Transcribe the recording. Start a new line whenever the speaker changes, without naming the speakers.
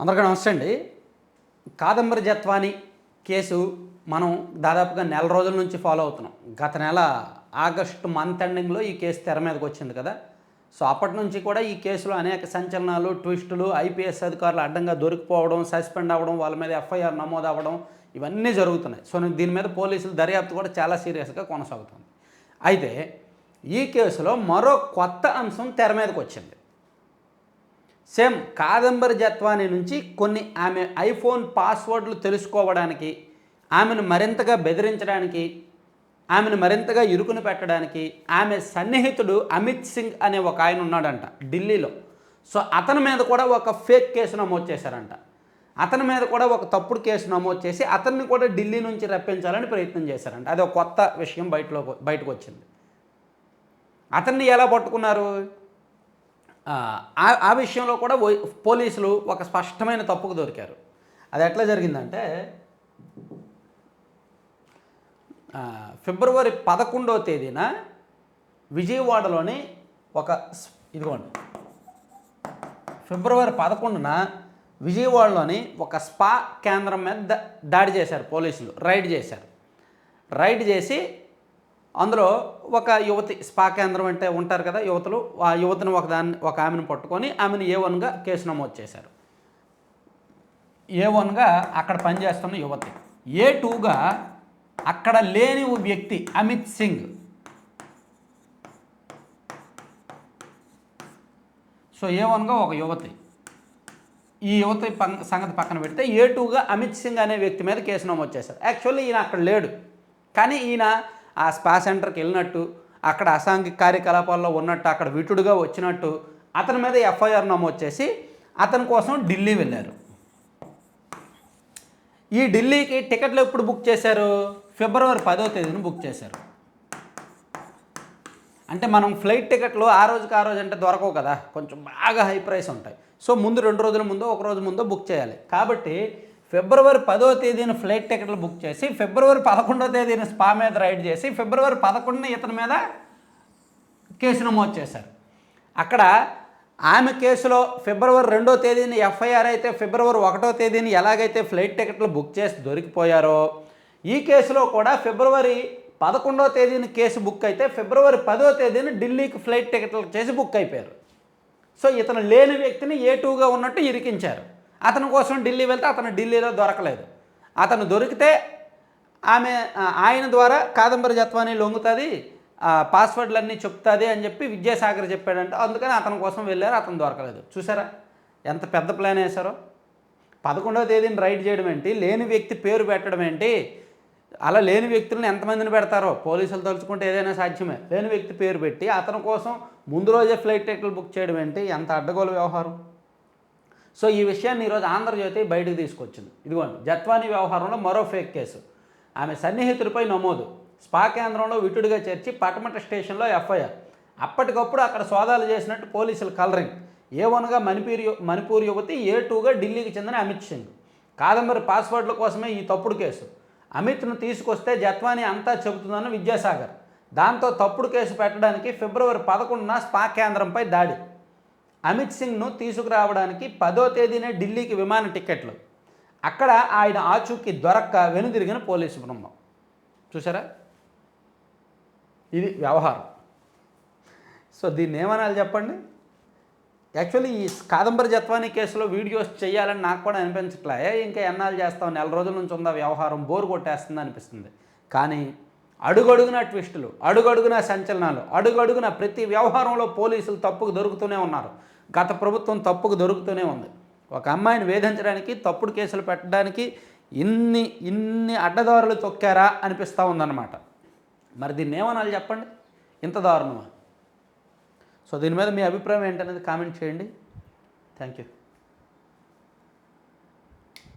అందరికీ నమస్తే అండి. కాదంబరి జత్వాని కేసు మనం దాదాపుగా నెల రోజుల నుంచి ఫాలో అవుతున్నాం. గత నెల ఆగస్టు మంత్ ఎండింగ్లో ఈ కేసు తెర మీదకి వచ్చింది కదా. సో అప్పటి నుంచి కూడా ఈ కేసులో అనేక సంచలనాలు ట్విస్టులు ఐపీఎస్ అధికారులు అడ్డంగా దొరికిపోవడం సస్పెండ్ అవ్వడం వాళ్ళ మీద ఎఫ్ఐఆర్ నమోదు అవ్వడం ఇవన్నీ జరుగుతున్నాయి. సో దీని మీద పోలీసులు దర్యాప్తు కూడా చాలా సీరియస్గా కొనసాగుతుంది. అయితే ఈ కేసులో మరో కొత్త అంశం తెర మీదకి వచ్చింది. సేమ్ కాదంబరి జత్వాని నుంచి కొన్ని ఆమె ఐఫోన్ పాస్వర్డ్లు తెలుసుకోవడానికి ఆమెను మరింతగా బెదిరించడానికి ఆమెను మరింతగా ఇరుకును పెట్టడానికి ఆమె సన్నిహితుడు అమిత్ సింగ్ అనే ఒక ఆయన ఉన్నాడంట ఢిల్లీలో. సో అతని మీద కూడా ఒక ఫేక్ కేసు నమోదు చేశారంట. అతని మీద కూడా ఒక తప్పుడు కేసు నమోదు చేసి అతన్ని కూడా ఢిల్లీ నుంచి రప్పించాలని ప్రయత్నం చేశారంట. అది ఒక కొత్త విషయం బయటలో బయటకు వచ్చింది. అతన్ని ఎలా పట్టుకున్నారు? ఆ, ఆ- విషయంలో కూడా పోలీసులు ఒక స్పష్టమైన తప్పుకు దొరికారు. అది ఎట్లా జరిగిందంటే ఫిబ్రవరి పదకొండవ తేదీన విజయవాడలోని ఒక ఇదిగోండి. ఫిబ్రవరి పదకొండున విజయవాడలోని ఒక స్పా కేంద్రం మీద దాడి చేశారు పోలీసులు రైడ్ చేశారు. రైడ్ చేసి అందులో ఒక యువతి స్పా కేంద్రం అంటే ఉంటారు కదా యువతులు ఆ యువతిని ఒక దాన్ని ఒక ఆమెను పట్టుకొని ఆమెను ఏ వన్గా కేసు నమోదు చేశారు. ఏ వన్గా అక్కడ పనిచేస్తున్న యువతి. ఏ టూగా అక్కడ లేని ఓ వ్యక్తి అమిత్ సింగ్. సో ఏ వన్గా ఒక యువతి. ఈ యువతి సంగతి పక్కన పెడితే ఏ టూగా అమిత్ సింగ్ అనే వ్యక్తి మీద కేసు నమోదు చేశారు. యాక్చువల్లీ ఈయన అక్కడ లేడు. కానీ ఈయన ఆ స్పా సెంటర్కి వెళ్ళినట్టు అక్కడ అసాంఘిక కార్యకలాపాల్లో ఉన్నట్టు అక్కడ విటుడుగా వచ్చినట్టు అతని మీద ఎఫ్ఐఆర్ నమోదు చేసి అతని కోసం ఢిల్లీ వెళ్ళారు. ఈ ఢిల్లీకి టికెట్లు ఎప్పుడు బుక్ చేశారు? ఫిబ్రవరి పదో తేదీన బుక్ చేశారు. అంటే మనం ఫ్లైట్ టికెట్లు ఆ రోజుకి ఆ రోజు అంటే దొరకవు కదా కొంచెం బాగా హై ప్రైస్ ఉంటాయి. సో ముందు రెండు రోజుల ముందు ఒక రోజు ముందు బుక్ చేయాలి. కాబట్టి ఫిబ్రవరి పదో తేదీన ఫ్లైట్ టికెట్లు బుక్ చేసి ఫిబ్రవరి పదకొండో తేదీన స్పా మీద రైడ్ చేసి ఫిబ్రవరి పదకొండున ఇతని మీద కేసు నమోదు చేశారు. అక్కడ ఆమె కేసులో ఫిబ్రవరి రెండో తేదీని ఎఫ్ఐఆర్ అయితే ఫిబ్రవరి ఒకటో తేదీని ఎలాగైతే ఫ్లైట్ టికెట్లు బుక్ చేసి దొరికిపోయారో ఈ కేసులో కూడా ఫిబ్రవరి పదకొండో తేదీని కేసు బుక్ అయితే ఫిబ్రవరి పదో తేదీని ఢిల్లీకి ఫ్లైట్ టికెట్లు చేసి బుక్ అయిపోయారు. సో ఇతను లేని వ్యక్తిని ఏ టూగా ఉన్నట్టు ఇరికించారు. అతని కోసం ఢిల్లీ వెళ్తే అతను ఢిల్లీలో దొరకలేదు. అతను దొరికితే ఆమె ఆయన ద్వారా కాదంబరి జత్వాని లొంగుతుంది పాస్వర్డ్లన్నీ చెప్తుంది అని చెప్పి విద్యాసాగర్ చెప్పాడంటే. అందుకని అతని కోసం వెళ్ళారు అతను దొరకలేదు. చూసారా? ఎంత పెద్ద ప్లాన్ వేశారో. పదకొండవ తేదీని రైడ్ చేయడం ఏంటి? లేని వ్యక్తి పేరు పెట్టడం ఏంటి? అలా లేని వ్యక్తులను ఎంతమందిని పెడతారో? పోలీసులు తలుచుకుంటే ఏదైనా సాధ్యమే. లేని వ్యక్తి పేరు పెట్టి అతని కోసం ముందు రోజే ఫ్లైట్ టికెట్లు బుక్ చేయడం ఏంటి? ఎంత అడ్డగోలు వ్యవహారం. సో ఈ విషయాన్ని ఈరోజు ఆంధ్రజ్యోతి బయటకు తీసుకొచ్చింది. ఇదిగోండి జత్వానీ వ్యవహారంలో మరో ఫేక్ కేసు. ఆమె సన్నిహితుడిపై నమోదు. స్పా కేంద్రంలో విటుడిగా చేర్చి పటమట స్టేషన్లో ఎఫ్ఐఆర్. అప్పటికప్పుడు అక్కడ సోదాలు చేసినట్టు పోలీసులు కలరింగ్. ఏ వన్గా మణిపూర్ మణిపూర్ యువతి ఏ టూగా ఢిల్లీకి చెందిన అమిత్ సింగ్. కాదంబరి పాస్వర్డ్ల కోసమే ఈ తప్పుడు కేసు. అమిత్ను తీసుకొస్తే జత్వానీ అంతా చెబుతుందని విద్యాసాగర్. దాంతో తప్పుడు కేసు పెట్టడానికి ఫిబ్రవరి పదకొండున స్పా కేంద్రంపై దాడి. అమిత్ సింగ్ను తీసుకురావడానికి పదో తేదీనే ఢిల్లీకి విమాన టిక్కెట్లు. అక్కడ ఆయన ఆచూకీ దొరక్క వెనుదిరిగిన పోలీసు బృందం. చూసారా ఇది వ్యవహారం. సో దీన్ని ఏమనాలి చెప్పండి? యాక్చువల్లీ ఈ కాదంబరి జత్వాని కేసులో వీడియోస్ చేయాలని నాకు కూడా అనిపించట్లే. ఇంకా ఎన్నాళ్ళు చేస్తాం? నెల రోజుల నుంచి ఉందా వ్యవహారం? బోర్ కొట్టేస్తుంది అనిపిస్తుంది. కానీ అడుగడుగున ట్విస్టులు అడుగడుగున సంచలనాలు అడుగడుగున ప్రతి వ్యవహారంలో పోలీసులు తప్పుకు దొరుకుతూనే ఉన్నారు. గత ప్రభుత్వం తప్పుకు దొరుకుతూనే ఉంది. ఒక అమ్మాయిని వేధించడానికి తప్పుడు కేసులు పెట్టడానికి ఇన్ని ఇన్ని అడ్డదారులు తొక్కారా అనిపిస్తూ ఉందన్నమాట. మరి దీన్ని ఏమనాలి చెప్పండి? ఇంత దారుణమా? సో దీని మీద మీ అభిప్రాయం ఏంటనేది కామెంట్ చేయండి. Thank you.